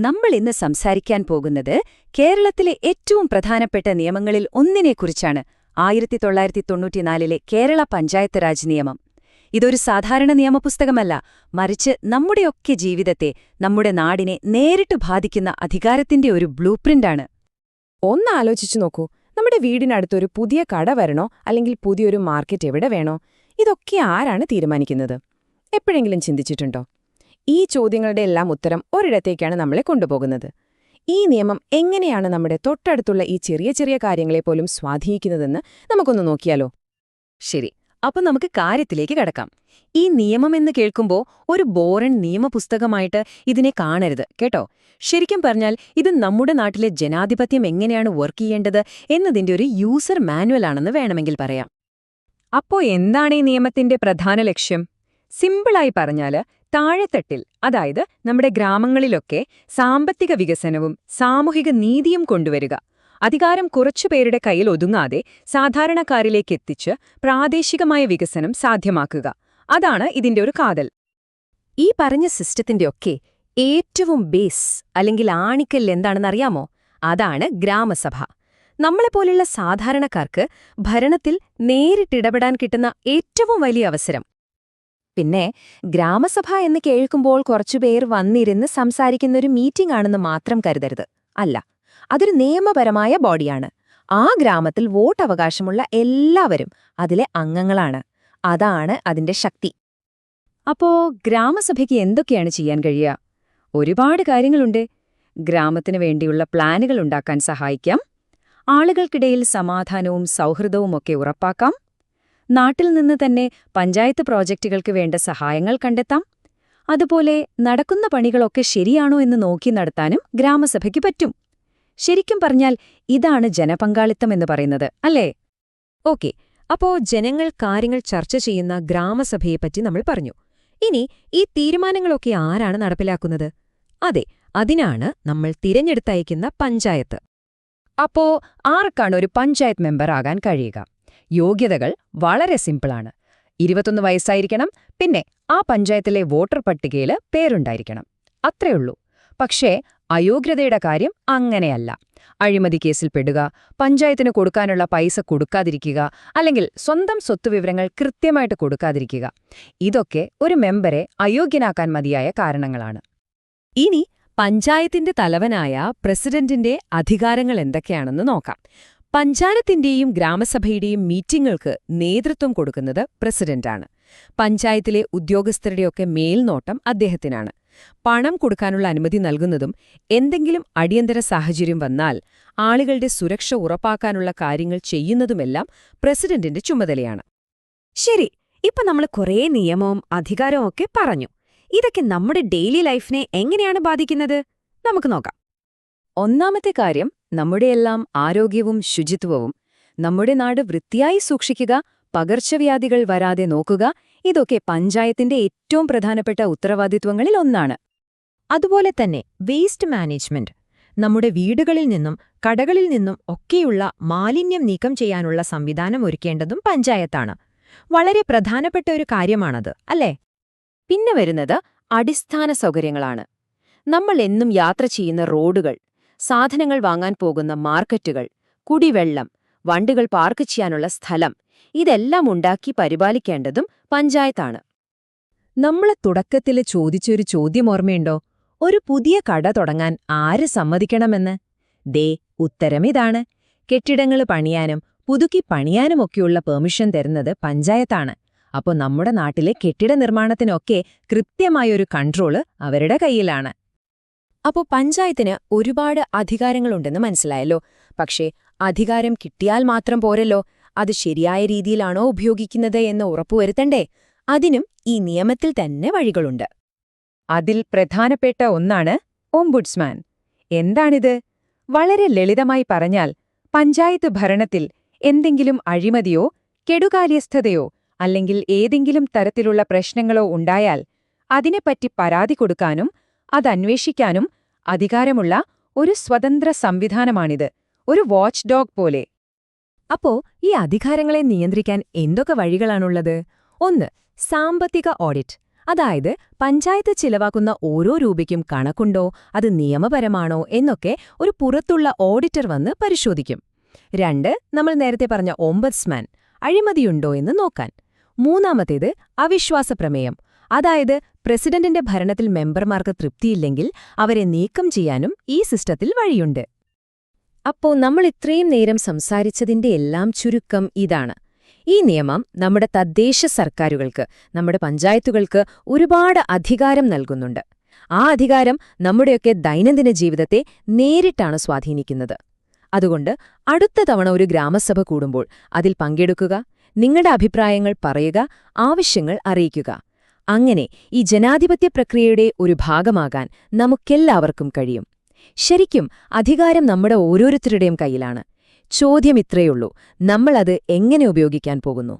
നമ്മൾ ഇന്ന് സംസാരിക്കാൻ പോകുന്നത് കേരളത്തിലെ ഏറ്റവും പ്രധാനപ്പെട്ട നിയമങ്ങളിൽ ഒന്നിനെക്കുറിച്ചാണ്. ആയിരത്തി തൊള്ളായിരത്തി തൊണ്ണൂറ്റിനാലിലെ കേരള പഞ്ചായത്ത് രാജ് നിയമം. ഇതൊരു സാധാരണ നിയമപുസ്തകമല്ല. മറിച്ച് നമ്മുടെയൊക്കെ ജീവിതത്തെ നമ്മുടെ നാടിനെ നേരിട്ട് ബാധിക്കുന്ന അധികാരത്തിന്റെ ഒരു ബ്ലൂപ്രിന്റാണ് ഒന്ന് ആലോചിച്ചു നോക്കൂ. നമ്മുടെ വീടിനടുത്തൊരു പുതിയ കട വരണോ? അല്ലെങ്കിൽ പുതിയൊരു മാർക്കറ്റ് എവിടെ വേണോ? ഇതൊക്കെ ആരാണ് തീരുമാനിക്കുന്നത്? എപ്പോഴെങ്കിലും ചിന്തിച്ചിട്ടുണ്ടോ? ഈ ചോദ്യങ്ങളുടെ എല്ലാം ഉത്തരം ഒരിടത്തേക്കാണ് നമ്മളെ കൊണ്ടുപോകുന്നത്. ഈ നിയമം എങ്ങനെയാണ് നമ്മുടെ തൊട്ടടുത്തുള്ള ഈ ചെറിയ ചെറിയ കാര്യങ്ങളെ പോലും സ്വാധീനിക്കുന്നതെന്ന് നമുക്കൊന്ന് നോക്കിയാലോ? ശരി അപ്പം നമുക്ക് കാര്യത്തിലേക്ക് കടക്കാം. ഈ നിയമം എന്ന് കേൾക്കുമ്പോൾ ഒരു ബോറൻ നിയമപുസ്തകമായിട്ട് ഇതിനെ കാണരുത് കേട്ടോ? ശരിക്കും പറഞ്ഞാൽ ഇത് നമ്മുടെ നാട്ടിലെ ജനാധിപത്യം എങ്ങനെയാണ് വർക്ക് ചെയ്യേണ്ടത് എന്നതിന്റെ ഒരു യൂസർ മാനുവൽ ആണെന്ന് വേണമെങ്കിൽ പറയാം. അപ്പോൾ എന്താണ് ഈ നിയമത്തിന്റെ പ്രധാന ലക്ഷ്യം? സിമ്പിളായി പറഞ്ഞാൽ താഴെത്തട്ടിൽ അതായത് നമ്മുടെ ഗ്രാമങ്ങളിലൊക്കെ സാമ്പത്തിക വികസനവും സാമൂഹിക നീതിയും കൊണ്ടുവരിക. അധികാരം കുറച്ചുപേരുടെ കയ്യിൽ ഒതുങ്ങാതെ സാധാരണക്കാരിലേക്ക് എത്തിച്ച് പ്രാദേശികമായ വികസനം സാധ്യമാക്കുക. അതാണ് ഇതിന്റെ ഒരു കാതൽ. ഈ പറഞ്ഞ സിസ്റ്റത്തിന്റെയൊക്കെ ഏറ്റവും ബേസ് അല്ലെങ്കിൽ ആണിക്കൽ എന്താണെന്നറിയാമോ? അതാണ് ഗ്രാമസഭ. നമ്മളെപ്പോലുള്ള സാധാരണക്കാർക്ക് ഭരണത്തിൽ നേരിട്ടിടപെടാൻ കിട്ടുന്ന ഏറ്റവും വലിയ അവസരം. പിന്നെ ഗ്രാമസഭ എന്ന് കേൾക്കുമ്പോൾ കുറച്ചുപേർ വന്നിരുന്ന് സംസാരിക്കുന്നൊരു മീറ്റിംഗ് ആണെന്ന് മാത്രം കരുതരുത്. അല്ല അതൊരു നിയമപരമായ ബോഡിയാണ്. ആ ഗ്രാമത്തിൽ വോട്ട് അവകാശമുള്ള എല്ലാവരും അതിലെ അംഗങ്ങളാണ്. അതാണ് അതിന്റെ ശക്തി. അപ്പോ ഗ്രാമസഭയ്ക്ക് എന്തൊക്കെയാണ് ചെയ്യാൻ കഴിയുക? ഒരുപാട് കാര്യങ്ങളുണ്ട്. ഗ്രാമത്തിനു വേണ്ടിയുള്ള പ്ലാനുകൾ ഉണ്ടാക്കാൻ സഹായിക്കാം. ആളുകൾക്കിടയിൽ സമാധാനവും സൗഹൃദവും ഒക്കെ ഉറപ്പാക്കാം. നാട്ടിൽ നിന്ന് തന്നെ പഞ്ചായത്ത് പ്രോജക്റ്റുകൾക്ക് വേണ്ട സഹായങ്ങൾ കണ്ടെത്താം. അതുപോലെ നടക്കുന്ന പണികളൊക്കെ ശരിയാണോ എന്ന് നോക്കി നടത്താനും ഗ്രാമസഭയ്ക്ക് പറ്റും. ശരിക്കും പറഞ്ഞാൽ ഇതാണ് ജനപങ്കാളിത്തം എന്ന് പറയുന്നത് അല്ലേ? ഓക്കെ അപ്പോ ജനങ്ങൾ കാര്യങ്ങൾ ചർച്ച ചെയ്യുന്ന ഗ്രാമസഭയെപ്പറ്റി നമ്മൾ പറഞ്ഞു. ഇനി ഈ തീരുമാനങ്ങളൊക്കെ ആരാണ് നടപ്പിലാക്കുന്നത്? അതെ അതിനാണ് നമ്മൾ തിരഞ്ഞെടുത്തയക്കുന്ന പഞ്ചായത്ത്. അപ്പോ ആർക്കാണ് ഒരു പഞ്ചായത്ത് മെമ്പർ ആകാൻ കഴിയുക? യോഗ്യതകൾ വളരെ സിമ്പിളാണ്. ഇരുപത്തൊന്ന് വയസ്സായിരിക്കണം പിന്നെ ആ പഞ്ചായത്തിലെ വോട്ടർ പട്ടികയിൽ പേരുണ്ടായിരിക്കണം. അത്രയുള്ളൂ പക്ഷേ അയോഗ്യതയുടെ കാര്യം അങ്ങനെയല്ല. അഴിമതി കേസിൽ പെടുക പഞ്ചായത്തിന് കൊടുക്കാനുള്ള പൈസ കൊടുക്കാതിരിക്കുക അല്ലെങ്കിൽ സ്വന്തം സ്വത്തുവിവരങ്ങൾ കൃത്യമായിട്ട് കൊടുക്കാതിരിക്കുക. ഇതൊക്കെ ഒരു മെമ്പറെ അയോഗ്യനാക്കാൻ മതിയായ കാരണങ്ങളാണ്. ഇനി പഞ്ചായത്തിന്റെ തലവനായ പ്രസിഡന്റിന്റെ അധികാരങ്ങൾ എന്തൊക്കെയാണെന്ന് നോക്കാം. പഞ്ചായത്തിന്റെയും ഗ്രാമസഭയുടെയും മീറ്റിംഗുകൾക്ക് നേതൃത്വം കൊടുക്കുന്നത് പ്രസിഡന്റാണ്. പഞ്ചായത്തിലെ ഉദ്യോഗസ്ഥരുടെയൊക്കെ മേൽനോട്ടം അദ്ദേഹത്തിനാണ്. പണം കൊടുക്കാനുള്ള അനുമതി നൽകുന്നതും എന്തെങ്കിലും അടിയന്തര സാഹചര്യം വന്നാൽ ആളുകളുടെ സുരക്ഷ ഉറപ്പാക്കാനുള്ള കാര്യങ്ങൾ ചെയ്യുന്നതുമെല്ലാം പ്രസിഡന്റിന്റെ ചുമതലയാണ്. ശരി ഇപ്പൊ നമ്മൾ കുറേ നിയമവും അധികാരവും ഒക്കെ പറഞ്ഞു. ഇതൊക്കെ നമ്മുടെ ഡെയിലി ലൈഫിനെ എങ്ങനെയാണ് ബാധിക്കുന്നത്? നമുക്ക് നോക്കാം. ഒന്നാമത്തെ കാര്യം നമ്മുടെയെല്ലാം ആരോഗ്യവും ശുചിത്വവും നമ്മുടെ നാട് വൃത്തിയായി സൂക്ഷിക്കുക പകർച്ചവ്യാധികൾ വരാതെ നോക്കുക ഇതൊക്കെ പഞ്ചായത്തിന്റെ ഏറ്റവും പ്രധാനപ്പെട്ട ഉത്തരവാദിത്വങ്ങളിൽ ഒന്നാണ്. അതുപോലെ തന്നെ വേസ്റ്റ് മാനേജ്മെന്റ് നമ്മുടെ വീടുകളിൽ നിന്നും കടകളിൽ നിന്നും ഒക്കെയുള്ള മാലിന്യം നീക്കം ചെയ്യാനുള്ള സംവിധാനം ഒരുക്കേണ്ടതും പഞ്ചായത്താണ്. വളരെ പ്രധാനപ്പെട്ട ഒരു കാര്യമാണത് അല്ലേ? പിന്നെ വരുന്നത് അടിസ്ഥാന സൗകര്യങ്ങളാണ്. നമ്മൾ എന്നും യാത്ര ചെയ്യുന്ന റോഡുകൾ സാധനങ്ങൾ വാങ്ങാൻ പോകുന്ന മാർക്കറ്റുകൾ കുടിവെള്ളം വണ്ടികൾ പാർക്ക് ചെയ്യാനുള്ള സ്ഥലം ഇതെല്ലാം ഉണ്ടാക്കി പരിപാലിക്കേണ്ടതും പഞ്ചായത്താണ്. നമ്മളെ തുടക്കത്തിൽ ചോദിച്ചൊരു ചോദ്യം ഓർമ്മയുണ്ടോ? ഒരു പുതിയ കട തുടങ്ങാൻ ആര് സമ്മതിക്കണമെന്ന്? ദേ ഉത്തരമിതാണ് കെട്ടിടങ്ങൾ പണിയാനും പുതുക്കി പണിയാനുമൊക്കെയുള്ള പെർമിഷൻ തരുന്നത് പഞ്ചായത്താണ്. അപ്പോൾ നമ്മുടെ നാട്ടിലെ കെട്ടിട നിർമ്മാണത്തിനൊക്കെ കൃത്യമായൊരു കൺട്രോൾ അവരുടെ കയ്യിലാണ്. അപ്പോൾ പഞ്ചായത്തിന് ഒരുപാട് അധികാരങ്ങളുണ്ടെന്ന് മനസ്സിലായല്ലോ. പക്ഷേ അധികാരം കിട്ടിയാൽ മാത്രം പോരല്ലോ. അത് ശരിയായ രീതിയിലാണോ ഉപയോഗിക്കുന്നത് എന്ന് ഉറപ്പുവരുത്തണ്ടേ? അതിനും ഈ നിയമത്തിൽ തന്നെ വഴികളുണ്ട്. അതിൽ പ്രധാനപ്പെട്ട ഒന്നാണ് ഓംബുഡ്സ്മാൻ. എന്താണിത്? വളരെ ലളിതമായി പറഞ്ഞാൽ പഞ്ചായത്ത് ഭരണത്തിൽ എന്തെങ്കിലും അഴിമതിയോ കെടുകാര്യസ്ഥതയോ അല്ലെങ്കിൽ ഏതെങ്കിലും തരത്തിലുള്ള പ്രശ്നങ്ങളോ ഉണ്ടായാൽ അതിനെപ്പറ്റി പരാതി കൊടുക്കാനും അതന്വേഷിക്കാനും അധികാരമുള്ള ഒരു സ്വതന്ത്ര സംവിധാനമാണിത്. ഒരു വാച്ച് ഡോഗ് പോലെ. അപ്പോ ഈ അധികാരങ്ങളെ നിയന്ത്രിക്കാൻ എന്തൊക്കെ വഴികളാണുള്ളത്? ഒന്ന് സാമ്പത്തിക ഓഡിറ്റ് അതായത് പഞ്ചായത്ത് ചിലവാക്കുന്ന ഓരോ രൂപയ്ക്കും കണക്കുണ്ടോ? അത് നിയമപരമാണോ? എന്നൊക്കെ ഒരു പുറത്തുള്ള ഓഡിറ്റർ വന്ന് പരിശോധിക്കും. രണ്ട് നമ്മൾ നേരത്തെ പറഞ്ഞ ഓംബഡ്സ്മാൻ അഴിമതിയുണ്ടോ എന്ന് നോക്കാൻ. മൂന്നാമത്തേത് അവിശ്വാസ പ്രമേയം. അതായത് പ്രസിഡന്റിന്റെ ഭരണത്തിൽ മെമ്പർമാർക്ക് തൃപ്തിയില്ലെങ്കിൽ അവരെ നീക്കം ചെയ്യാനും ഈ സിസ്റ്റത്തിൽ വഴിയുണ്ട്. അപ്പോ നമ്മൾ ഇത്രയും നേരം സംസാരിച്ചതിന്റെ എല്ലാം ചുരുക്കം ഇതാണ്. ഈ നിയമം നമ്മുടെ തദ്ദേശ സർക്കാരുകൾക്ക് നമ്മുടെ പഞ്ചായത്തുകൾക്ക് ഒരുപാട് അധികാരം നൽകുന്നുണ്ട്. ആ അധികാരം നമ്മുടെയൊക്കെ ദൈനംദിന ജീവിതത്തെ നേരിട്ടാണ് സ്വാധീനിക്കുന്നത്. അതുകൊണ്ട് അടുത്ത തവണ ഒരു ഗ്രാമസഭ കൂടുമ്പോൾ അതിൽ പങ്കെടുക്കുക നിങ്ങളുടെ അഭിപ്രായങ്ങൾ പറയുക ആവശ്യങ്ങൾ അറിയിക്കുക. അങ്ങനെ ഈ ജനാധിപത്യ പ്രക്രിയയുടെ ഒരു ഭാഗമാകാൻ നമുക്കെല്ലാവർക്കും കഴിയും. ശരിക്കും അധികാരം നമ്മുടെ ഓരോരുത്തരുടെയും കയ്യിലാണ്. ചോദ്യം ഇത്രയുള്ളൂ നമ്മളത് എങ്ങനെ ഉപയോഗിക്കാൻ പോകുന്നു?